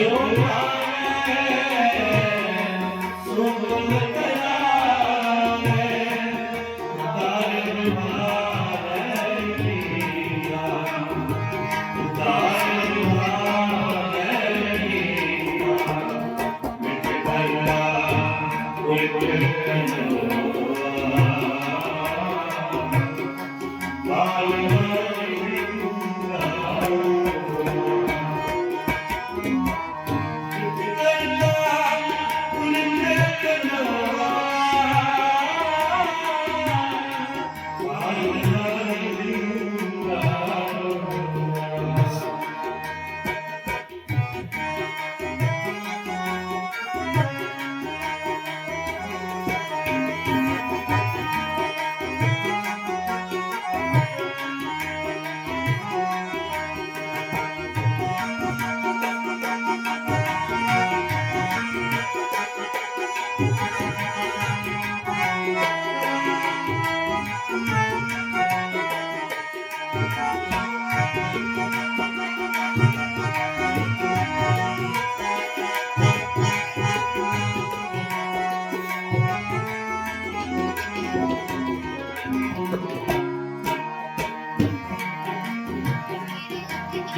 Senhor.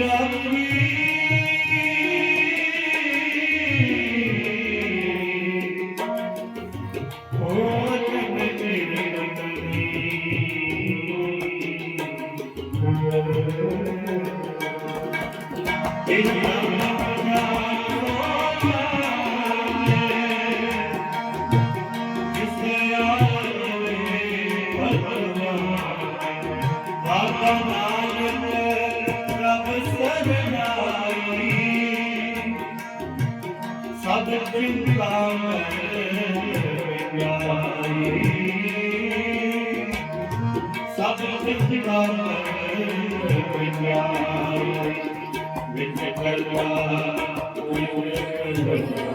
Yeah. ਸਭ ਸਿੱਖ ਕਰ ਵਿਚਾਰ ਵਿੱਚ ਕਰਵਾ ਕੋਈ ਕਰਵਾ